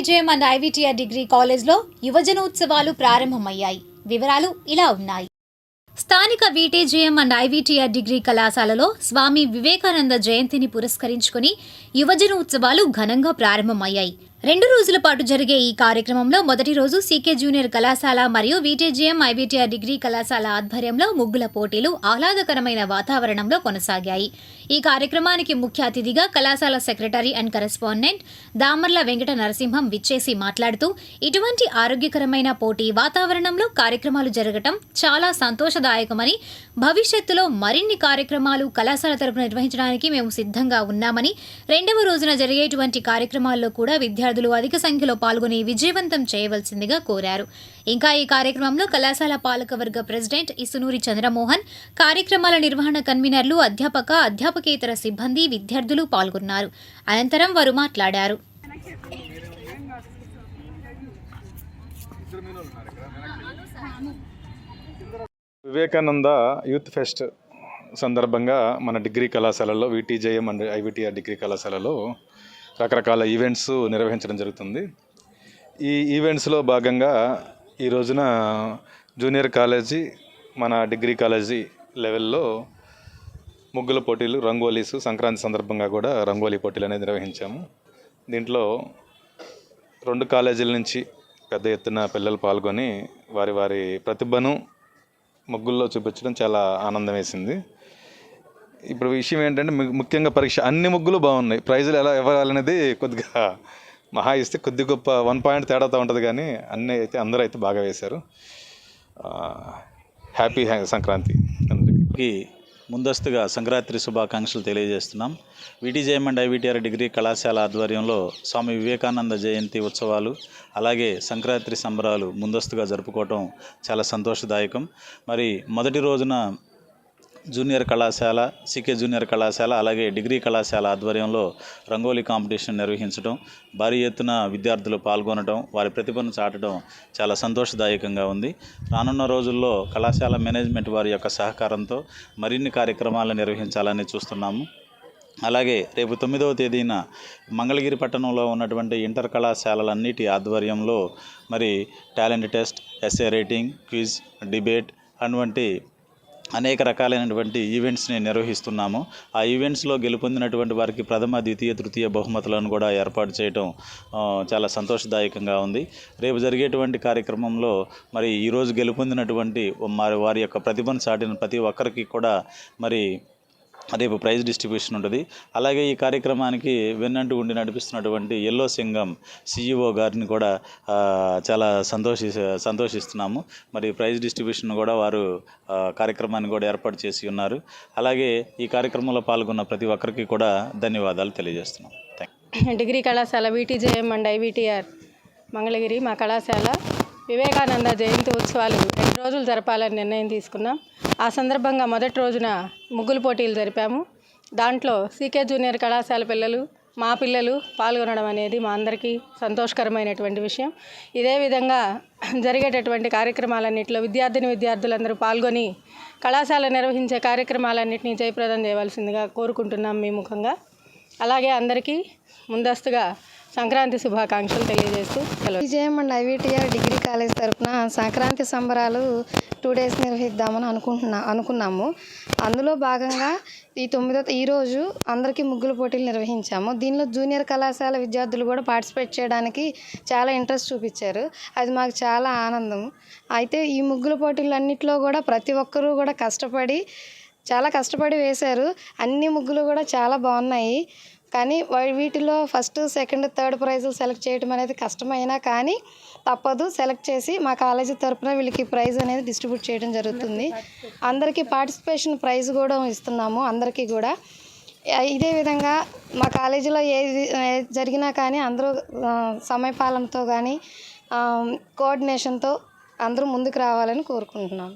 Mangalagiri VTJM and IVTR degree కాలేజ్లో యువజనోత్సవాలు ప్రారంభమయ్యాయి. వివరాలు ఇలా ఉన్నాయి. స్థానిక విటీజేఎం అండ్ ఐవిటిఆర్ డిగ్రీ కళాశాలలో స్వామి వివేకానంద జయంతిని పురస్కరించుకుని యువజన ఉత్సవాలు ఘనంగా ప్రారంభమయ్యాయి. రెండు రోజుల పాటు జరిగే ఈ కార్యక్రమంలో మొదటి రోజు సీకే జూనియర్ కళాశాల మరియు విటీజీఎం ఐబీటీఆర్ డిగ్రీ కళాశాల ఆధ్వర్యంలో ముగ్గుల పోటీలు ఆహ్లాదకరమైన వాతావరణంలో కొనసాగాయి. ఈ కార్యక్రమానికి ముఖ్య అతిథిగా కళాశాల secretary and correspondent Damarla Venkata Narasimham విచ్చేసి మాట్లాడుతూ ఇటువంటి ఆరోగ్యకరమైన పోటీ వాతావరణంలో కార్యక్రమాలు జరగటం చాలా సంతోషదాయకమని భవిష్యత్తులో మరిన్ని కార్యక్రమాలు కళాశాల తరపున నిర్వహించడానికి మేము సిద్ధంగా ఉన్నామని రెండవ రోజున జరిగేటువంటి కార్యక్రమాల్లో కూడా విద్యార్థులు అధిక సంఖ్యలో పాల్గొని విజయవంతం చేయవలసిందిగా కోరారు. ఇంకా ఈ కార్యక్రమంలో కళాశాల పాలకవర్గ ప్రెసిడెంట్ ఇసునూరి చంద్రమోహన్ కార్యక్రమాల నిర్వహణ కన్వీనర్లు అధ్యాపక అధ్యాపకేతర సిబ్బంది విద్యార్థులు పాల్గొన్నారు. అనంతరం వారు మాట్లాడారు. వివేకానంద యూత్ ఫెస్ట్ సందర్భంగా మన డిగ్రీ కళాశాలలో విటీజేఎం అండ్ ఐవిటిఆర్ డిగ్రీ కళాశాలలో రకరకాల ఈవెంట్స్ నిర్వహించడం జరుగుతుంది. ఈ ఈవెంట్స్లో భాగంగా ఈ రోజున జూనియర్ కాలేజీ మన డిగ్రీ కాలేజీ లెవెల్లో ముగ్గుల పోటీలు రంగోలీస్ సంక్రాంతి సందర్భంగా కూడా రంగోలీ పోటీలు అనేది నిర్వహించాము. దీంట్లో రెండు కాలేజీల నుంచి పెద్ద ఎత్తున పిల్లలు పాల్గొని వారి వారి ప్రతిభను ముగ్గుల్లో చూపించడం చాలా ఆనందం వేసింది. ఇప్పుడు విషయం ఏంటంటే ముఖ్యంగా పరీక్ష అన్ని ముగ్గులు బాగున్నాయి. ప్రైజులు ఎలా ఇవ్వాలనేది కొద్దిగా మహా ఇస్తే కొద్ది గొప్ప వన్ పాయింట్ తేడాతో ఉంటుంది కానీ అన్నీ అయితే అందరూ అయితే బాగా వేశారు. హ్యాపీ సంక్రాంతి అందరికీ. ముందస్తుగా సంక్రాంతి శుభాకాంక్షలు తెలియజేస్తున్నాం. విటీజేఎం అండ్ ఐవిటిఆర్ డిగ్రీ కళాశాల ఆధ్వర్యంలో స్వామి వివేకానంద జయంతి ఉత్సవాలు అలాగే సంక్రాంతి సంబరాలు ముందస్తుగా జరుపుకోవటం చాలా సంతోషదాయకం. మరి మొదటి రోజున జూనియర్ కళాశాల సికే జూనియర్ కళాశాల అలాగే డిగ్రీ కళాశాల ఆధ్వర్యంలో రంగోలీ కాంపిటీషన్ నిర్వహించడం భారీ ఎత్తున విద్యార్థులు పాల్గొనడం వారి ప్రతిభను చాటడం చాలా సంతోషదాయకంగా ఉంది. రానున్న రోజుల్లో కళాశాల మేనేజ్మెంట్ వారి యొక్క సహకారంతో మరిన్ని కార్యక్రమాలు నిర్వహించాలని చూస్తున్నాము. అలాగే రేపు తొమ్మిదవ తేదీన మంగళగిరి పట్టణంలో ఉన్నటువంటి ఇంటర్ కళాశాలలన్నిటి ఆధ్వర్యంలో మరి talent test essay writing quiz debate అటువంటి అనేక రకాలైనటువంటి ఈవెంట్స్ని నిర్వహిస్తున్నాము. ఆ ఈవెంట్స్లో గెలుపొందినటువంటి వారికి ప్రథమ ద్వితీయ తృతీయ బహుమతులను కూడా ఏర్పాటు చేయడం చాలా సంతోషదాయకంగా ఉంది. రేపు జరిగేటువంటి కార్యక్రమంలో మరి ఈరోజు గెలుపొందినటువంటి మరి వారి యొక్క ప్రతిభను చాటిన ప్రతి ఒక్కరికి కూడా మరి రేపు ప్రైజ్ డిస్ట్రిబ్యూషన్ ఉంటుంది. అలాగే ఈ కార్యక్రమానికి వెన్నంటూ ఉండి నడిపిస్తున్నటువంటి ఎల్లో సింగం సిఇఓ గారిని కూడా చాలా సంతోషి సంతోషిస్తున్నాము. మరి ప్రైజ్ డిస్ట్రిబ్యూషన్ కూడా వారు కార్యక్రమాన్ని కూడా ఏర్పాటు చేసి ఉన్నారు. అలాగే ఈ కార్యక్రమంలో పాల్గొన్న ప్రతి ఒక్కరికి కూడా ధన్యవాదాలు తెలియజేస్తున్నాం. థ్యాంక్ డిగ్రీ కళాశాల వీటీజేఎం అండ్ ఐవిటిఆర్ మంగళగిరి మా కళాశాల వివేకానంద జయంతి ఉత్సవాలు రెండు రోజులు జరపాలని నిర్ణయం తీసుకున్నాం. ఆ సందర్భంగా మొదటి రోజున ముగ్గులు పోటీలు జరిపాము. దాంట్లో సీకే జూనియర్ కళాశాల పిల్లలు మా పిల్లలు పాల్గొనడం అనేది మా అందరికీ సంతోషకరమైనటువంటి విషయం. ఇదే విధంగా జరిగేటటువంటి కార్యక్రమాలన్నింటిలో విద్యార్థిని విద్యార్థులందరూ పాల్గొని కళాశాల నిర్వహించే కార్యక్రమాలన్నింటినీ జయప్రదం చేయవలసిందిగా కోరుకుంటున్నాం మీ ముఖంగా. అలాగే అందరికీ ముందస్తుగా సంక్రాంతి శుభాకాంక్షలు తెలియజేస్తూ సెలవు. విజయం ఐవిటిఆర్ డిగ్రీ కాలేజ్ తరపున సంక్రాంతి సంబరాలు టూ డేస్ నిర్వహిద్దామని అనుకుంటున్నా అనుకున్నాము. అందులో భాగంగా ఈ తొమ్మిదో ఈరోజు అందరికీ ముగ్గుల పోటీలు నిర్వహించాము. దీనిలో జూనియర్ కళాశాల విద్యార్థులు కూడా పార్టిసిపేట్ చేయడానికి చాలా ఇంట్రెస్ట్ చూపించారు. అది మాకు చాలా ఆనందం. అయితే ఈ ముగ్గుల పోటీలన్నింటిలో కూడా ప్రతి ఒక్కరూ కూడా కష్టపడి చాలా కష్టపడి వేశారు. అన్ని ముగ్గులు కూడా చాలా బాగున్నాయి. కానీ వీటిలో ఫస్ట్ సెకండ్ థర్డ్ ప్రైజులు సెలెక్ట్ చేయడం అనేది కష్టమైనా కానీ తప్పదు. సెలెక్ట్ చేసి మా కాలేజీ తరపున వీళ్ళకి ప్రైజ్ అనేది డిస్ట్రిబ్యూట్ చేయడం జరుగుతుంది. అందరికీ పార్టిసిపేషన్ ప్రైజ్ కూడా ఇస్తున్నాము అందరికీ కూడా. ఇదే విధంగా మా కాలేజీలో ఏది జరిగినా కానీ అందరూ సమయపాలనతో కానీ కోఆర్డినేషన్తో అందరూ ముందుకు రావాలని కోరుకుంటున్నాను